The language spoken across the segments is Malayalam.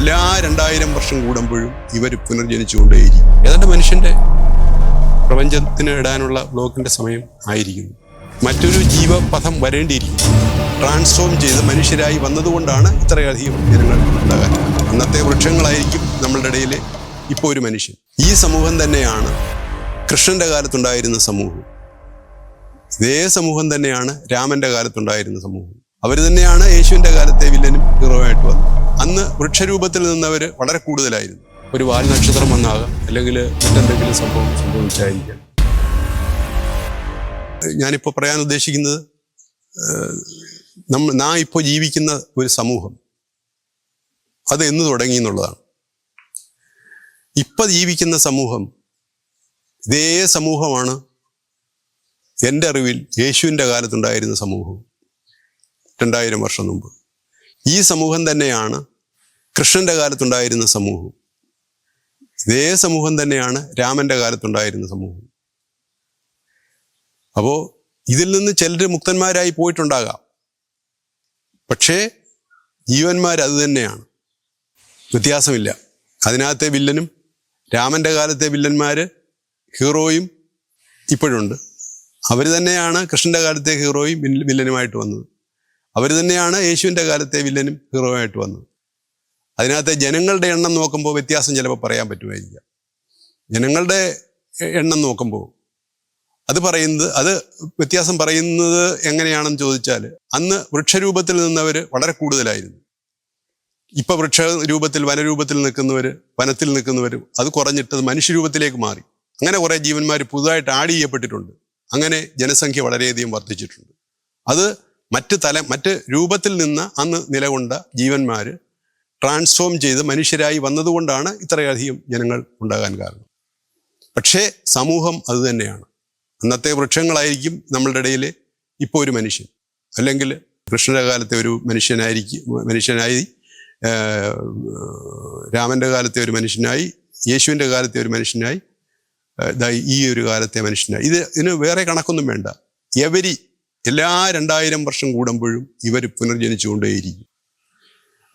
എല്ലാ രണ്ടായിരം വർഷം കൂടുമ്പോഴും ഇവർ പുനർജനിച്ചുകൊണ്ടേയിരിക്കും. ഏതാണ്ട് മനുഷ്യന്റെ പ്രപഞ്ചത്തിന് ഇടാനുള്ള ബ്ലോക്കിന്റെ സമയം ആയിരിക്കുന്നു. മറ്റൊരു ജീവപഥം വരേണ്ടിയിരിക്കുന്നു. ട്രാൻസ്ഫോം ചെയ്ത് മനുഷ്യരായി വന്നതുകൊണ്ടാണ് ഇത്രയധികം ജനങ്ങൾ ഉണ്ടാകാൻ അന്നത്തെ വൃക്ഷങ്ങളായിരിക്കും നമ്മളുടെ ഇടയിലെ ഇപ്പോൾ ഒരു മനുഷ്യൻ. ഈ സമൂഹം തന്നെയാണ് കൃഷ്ണന്റെ കാലത്തുണ്ടായിരുന്ന സമൂഹം. ഇതേ സമൂഹം തന്നെയാണ് രാമന്റെ കാലത്തുണ്ടായിരുന്ന സമൂഹം. അവർ തന്നെയാണ് യേശുവിന്റെ കാലത്തെ വില്ലനും ഹീറോയായിട്ട് വന്നത്. അന്ന് വൃക്ഷരൂപത്തിൽ നിന്നവർ വളരെ കൂടുതലായിരുന്നു. ഒരു വാൽ നക്ഷത്രം വന്നാകാം അല്ലെങ്കിൽ മറ്റെന്തെങ്കിലും സംഭവം സംഭവിച്ചായിരിക്കാം. ഞാനിപ്പോൾ പറയാൻ ഉദ്ദേശിക്കുന്നത് നമ്മൾ നാം ഇപ്പോൾ ജീവിക്കുന്ന ഒരു സമൂഹം അത് എന്ന് തുടങ്ങി എന്നുള്ളതാണ്. ഇപ്പം ജീവിക്കുന്ന സമൂഹം ഇതേ സമൂഹമാണ് എന്റെ അറിവിൽ യേശുവിന്റെ കാലത്തുണ്ടായിരുന്ന സമൂഹം രണ്ടായിരം വർഷം മുമ്പ്. ഈ സമൂഹം തന്നെയാണ് കൃഷ്ണന്റെ കാലത്തുണ്ടായിരുന്ന സമൂഹം ഇതേ സമൂഹം തന്നെയാണ് രാമന്റെ കാലത്തുണ്ടായിരുന്ന സമൂഹം അപ്പോൾ ഇതിൽ നിന്ന് ചിലർ മുക്തന്മാരായി പോയിട്ടുണ്ടാകാം. പക്ഷേ ജീവന്മാർ അത് തന്നെയാണ്. വ്യത്യാസമില്ല. അതിനകത്തെ വില്ലനും രാമന്റെ കാലത്തെ വില്ലന്മാര് ഹീറോയും ഇപ്പോഴുണ്ട്. അവർ തന്നെയാണ് കൃഷ്ണന്റെ കാലത്തെ ഹീറോയും വില്ലനുമായിട്ട് വന്നത്. അവർ തന്നെയാണ് യേശുവിന്റെ കാലത്തെ വില്ലനും ഹീറോ ആയിട്ട് വന്നത്. അതിനകത്തെ ജനങ്ങളുടെ എണ്ണം നോക്കുമ്പോൾ വ്യത്യാസം ചിലപ്പോൾ പറയാൻ പറ്റുമായിരിക്കാം. ജനങ്ങളുടെ എണ്ണം നോക്കുമ്പോൾ അത് പറയുന്നത് അത് വ്യത്യാസം പറയുന്നത് എങ്ങനെയാണെന്ന് ചോദിച്ചാൽ അന്ന് വൃക്ഷരൂപത്തിൽ നിന്നവർ വളരെ കൂടുതലായിരുന്നു. ഇപ്പം വൃക്ഷ രൂപത്തിൽ വനരൂപത്തിൽ നിൽക്കുന്നവർ വനത്തിൽ നിൽക്കുന്നവർ അത് കുറഞ്ഞിട്ട് അത് മനുഷ്യരൂപത്തിലേക്ക് മാറി. അങ്ങനെ കുറേ ജീവന്മാർ പുതുതായിട്ട് ആഡ് ചെയ്യപ്പെട്ടിട്ടുണ്ട്. അങ്ങനെ ജനസംഖ്യ വളരെയധികം വർദ്ധിച്ചിട്ടുണ്ട്. അത് മറ്റ് തല മറ്റ് രൂപത്തിൽ നിന്ന് അന്ന് നിലകൊണ്ട ജീവന്മാർ ട്രാൻസ്ഫോം ചെയ്ത് മനുഷ്യരായി വന്നതുകൊണ്ടാണ് ഇത്രയധികം ജനങ്ങൾ ഉണ്ടാകാൻ കാരണം. പക്ഷേ സമൂഹം അതുതന്നെയാണ് അന്നത്തെ വൃക്ഷങ്ങളായിരിക്കും നമ്മളുടെ ഇടയിൽ ഇപ്പോൾ ഒരു മനുഷ്യൻ. അല്ലെങ്കിൽ കൃഷ്ണന്റെ കാലത്തെ ഒരു മനുഷ്യനായിരിക്കും മനുഷ്യനായി രാമന്റെ കാലത്തെ ഒരു മനുഷ്യനായി യേശുവിന്റെ കാലത്തെ ഒരു മനുഷ്യനായി ഈ ഒരു കാലത്തെ മനുഷ്യനായി. ഇത് ഇതിന് വേറെ കണക്കൊന്നും വേണ്ട. എവരി എല്ലാ രണ്ടായിരം വർഷം കൂടുമ്പോഴും ഇവർ പുനർജനിച്ചുകൊണ്ടേയിരിക്കും.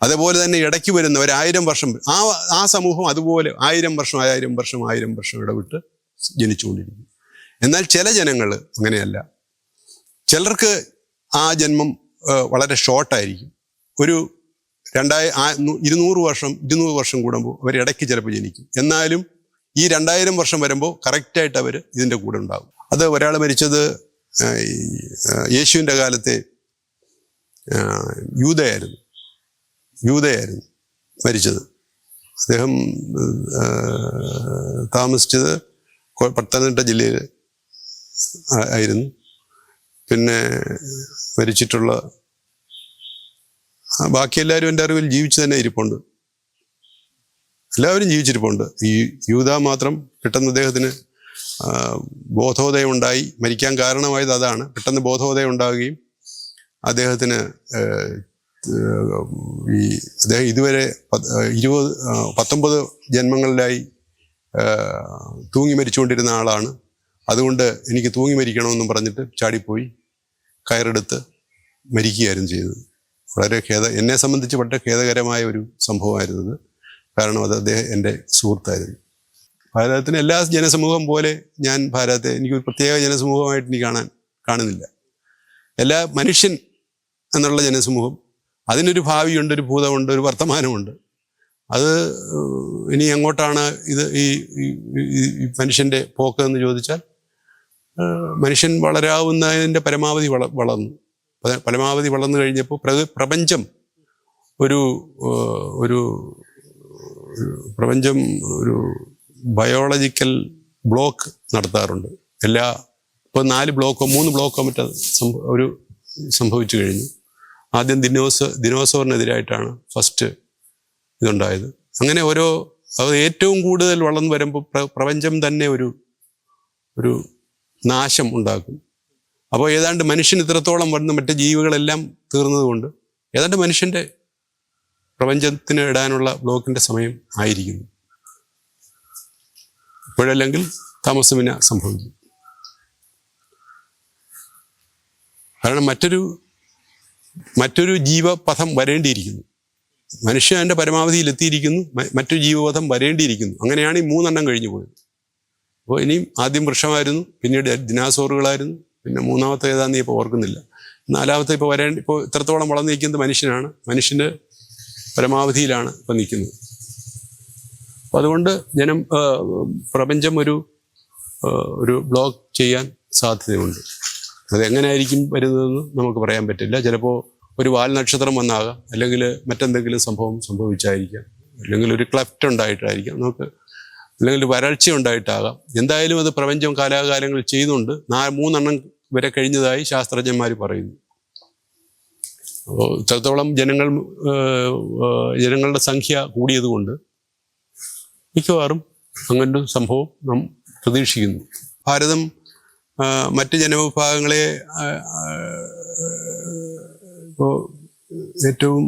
അതേപോലെ തന്നെ ഇടയ്ക്ക് വരുന്ന ഒരായിരം വർഷം ആ ആ സമൂഹം അതുപോലെ ആയിരം വർഷം ആയിരം വർഷം ആയിരം വർഷം ഇടവിട്ട് ജനിച്ചുകൊണ്ടിരിക്കും. എന്നാൽ ചില ജനങ്ങൾ അങ്ങനെയല്ല. ചിലർക്ക് ആ ജന്മം വളരെ ഷോർട്ടായിരിക്കും. ഒരു രണ്ടായി ഇരുന്നൂറ് വർഷം ഇരുന്നൂറ് വർഷം കൂടുമ്പോൾ അവർ ഇടയ്ക്ക് ചിലപ്പോൾ ജനിക്കും. എന്നാലും ഈ രണ്ടായിരം വർഷം വരുമ്പോൾ കറക്റ്റായിട്ട് അവർ ഇതിന്റെ കൂടെ ഉണ്ടാകും അത് ഒരാൾ മരിച്ചത് യേശുവിന്റെ കാലത്തെ യൂതയായിരുന്നു യൂതയായിരുന്നു മരിച്ചത്. അദ്ദേഹം താമസിച്ചത് പത്തനംതിട്ട ജില്ലയിൽ ആയിരുന്നു. പിന്നെ മരിച്ചിട്ടുള്ള ബാക്കി എല്ലാവരും എന്റെ അറിവിൽ ജീവിച്ചു തന്നെ ഇരിപ്പുണ്ട്. എല്ലാവരും ജീവിച്ചിരിപ്പുണ്ട്. ഈ യൂത മാത്രം പെട്ടെന്ന് അദ്ദേഹത്തിന് ആ, ബോധോദയം ഉണ്ടായി മരിക്കാൻ കാരണമായത് അതാണ്. പെട്ടെന്ന് ബോധോദയം ഉണ്ടാവുകയും അദ്ദേഹത്തിന് ഈ അദ്ദേഹം ഇതുവരെ ഇരുപത് പത്തൊമ്പത് ജന്മങ്ങളിലായി തൂങ്ങി മരിച്ചുകൊണ്ടിരുന്ന ആളാണ്. അതുകൊണ്ട് എനിക്ക് തൂങ്ങി മരിക്കണമെന്നും പറഞ്ഞിട്ട് ചാടിപ്പോയി കയറെടുത്ത് മരിക്കുകയായിരുന്നു ചെയ്തത്. വളരെ ഖേദ എന്നെ സംബന്ധിച്ച് വളരെ ഖേദകരമായ ഒരു സംഭവമായിരുന്നത്. കാരണം അത് അദ്ദേഹം എന്റെ സുഹൃത്തായിരുന്നു. ഭാരതത്തിന് എല്ലാ ജനസമൂഹം പോലെ ഞാൻ ഭാരതത്തെ എനിക്കൊരു പ്രത്യേക ജനസമൂഹമായിട്ട് എനിക്ക് കാണാൻ കാണുന്നില്ല. എല്ലാ മനുഷ്യൻ എന്നുള്ള ജനസമൂഹം അതിനൊരു ഭാവിയുണ്ട് ഒരു ഭൂതമുണ്ട് ഒരു വർത്തമാനമുണ്ട്. അത് ഇനി എങ്ങോട്ടാണ് ഇത് ഈ മനുഷ്യന്റെ പോക്ക് എന്ന് ചോദിച്ചാൽ മനുഷ്യൻ വളരാവുന്നതിന്റെ പരമാവധി വള വളർന്നു. പരമാവധി വളർന്നു കഴിഞ്ഞപ്പോൾ പ്ര പ്രപഞ്ചം ഒരു ഒരു പ്രപഞ്ചം ഒരു ബയോളജിക്കൽ ബ്ലോക്ക് നടത്താറുണ്ട്. എല്ലാ ഇപ്പോൾ നാല് ബ്ലോക്കോ മൂന്ന് ബ്ലോക്കോ മറ്റോ ഒരു സംഭവിച്ചു കഴിഞ്ഞു. ആദ്യം ദിനോസ് ദിനോസോറിനെതിരായിട്ടാണ് ഫസ്റ്റ് ഇതുണ്ടായത്. അങ്ങനെ ഓരോ അത് ഏറ്റവും കൂടുതൽ വളർന്നു വരുമ്പോൾ പ്ര- പ്രപഞ്ചം തന്നെ ഒരു ഒരു നാശം ഉണ്ടാക്കും. അപ്പോൾ ഏതാണ്ട് മനുഷ്യൻ ഇത്രത്തോളം വന്ന് മറ്റ് ജീവികളെല്ലാം തീർന്നതുകൊണ്ട് ഏതാണ്ട് മനുഷ്യന്റെ പ്രപഞ്ചത്തിന് ഇടാനുള്ള ബ്ലോക്കിന്റെ സമയം ആയിരിക്കുന്നു. ഇപ്പോഴല്ലെങ്കിൽ താമസമിന സംഭവിക്കും. കാരണം മറ്റൊരു മറ്റൊരു ജീവപഥം വരേണ്ടിയിരിക്കുന്നു. മനുഷ്യൻ അതിന്റെ പരമാവധിയിൽ എത്തിയിരിക്കുന്നു മറ്റു ജീവപഥം വരേണ്ടിയിരിക്കുന്നു. അങ്ങനെയാണ് ഈ മൂന്നെണ്ണം കഴിഞ്ഞു പോയത്. അപ്പോൾ ഇനിയും ആദ്യം വൃക്ഷമായിരുന്നു പിന്നീട് ദിനാസോറുകളായിരുന്നു പിന്നെ മൂന്നാമത്തെ ഏതാണെന്ന് ഇപ്പോൾ ഓർക്കുന്നില്ല. നാലാമത്തെ ഇപ്പോൾ വരേണ്ട ഇപ്പോൾ ഇത്രത്തോളം വളർന്നു നിൽക്കുന്നത് മനുഷ്യനാണ്. മനുഷ്യന്റെ പരമാവധിയിലാണ് ഇപ്പം നിൽക്കുന്നത്. അതുകൊണ്ട് ജനം പ്രപഞ്ചം ഒരു ഒരു ബ്ലോക്ക് ചെയ്യാൻ സാധ്യതയുണ്ട്. അത് എങ്ങനെയായിരിക്കും വരുന്നതെന്ന് നമുക്ക് പറയാൻ പറ്റില്ല. ചിലപ്പോൾ ഒരു വാൽ നക്ഷത്രം വന്നാകാം അല്ലെങ്കിൽ മറ്റെന്തെങ്കിലും സംഭവം സംഭവിച്ചായിരിക്കാം അല്ലെങ്കിൽ ഒരു ക്ലഫ്റ്റ് ഉണ്ടായിട്ടായിരിക്കാം നമുക്ക് അല്ലെങ്കിൽ വരൾച്ച ഉണ്ടായിട്ടാകാം. എന്തായാലും അത് പ്രപഞ്ചം കാലാകാലങ്ങൾ ചെയ്യുന്നുണ്ട്. നാ മൂന്നെണ്ണം വരെ കഴിഞ്ഞതായി ശാസ്ത്രജ്ഞന്മാർ പറയുന്നു. അപ്പോൾ ഇത്രത്തോളം ജനങ്ങൾ ജനങ്ങളുടെ സംഖ്യ കൂടിയതുകൊണ്ട് മിക്കവാറും അങ്ങനൊരു സംഭവം നാം പ്രതീക്ഷിക്കുന്നു. ഭാരതം മറ്റ് ജനവിഭാഗങ്ങളെ ഇപ്പോൾ ഏറ്റവും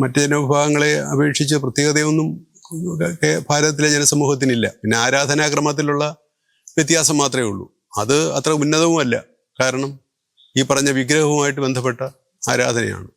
മറ്റ് ജനവിഭാഗങ്ങളെ അപേക്ഷിച്ച് പ്രത്യേകതയൊന്നും ഭാരതത്തിലെ ജനസമൂഹത്തിനില്ല. പിന്നെ ആരാധനാക്രമത്തിലുള്ള വ്യത്യാസം മാത്രമേ ഉള്ളൂ. അത് അത്ര ഉന്നതവുമല്ല. കാരണം ഈ പറഞ്ഞ വിഗ്രഹവുമായിട്ട് ബന്ധപ്പെട്ട ആരാധനയാണ്.